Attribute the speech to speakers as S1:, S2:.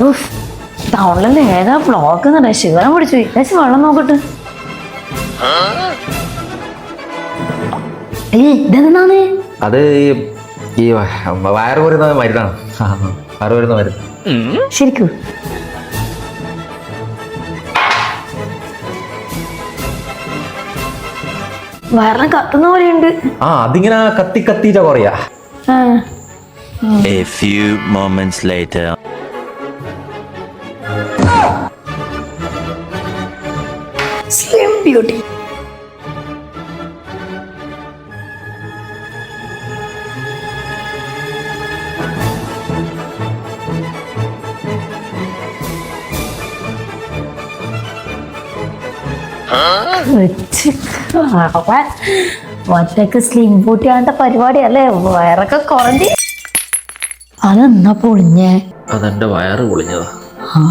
S1: ടൗണിലെ ഏതാ ബ്ലോക്ക് എന്നറിയാം ശിവനം പിടിച്ചു. ഏകദേശം വെള്ളം നോക്കട്ടെ. ഇതെന്താണ്
S2: അത് ഈ വയറ് വരുന്ന മരുന്നാണ്. ആ, വയറ് വരുന്ന മരുന്ന്.
S1: ശരിക്കും? വയറിന് കത്തുന്ന പോലെയുണ്ട്.
S2: ആ അതിങ്ങനെ കത്തി കത്തിച്ച കുറയാ.
S1: ആ.
S3: A few moments later.
S1: Slim beauty ഒറ്റയ്ക്ക് സ്ലിം ബൂട്ടിയാണ്ട പരിപാടിയല്ലേ? വയറൊക്കെ കുറഞ്ഞ്. അതെന്നാ പൊളിഞ്ഞേ?
S2: അതെന്റെ വയറ് പൊളിഞ്ഞതാ.
S1: ആ.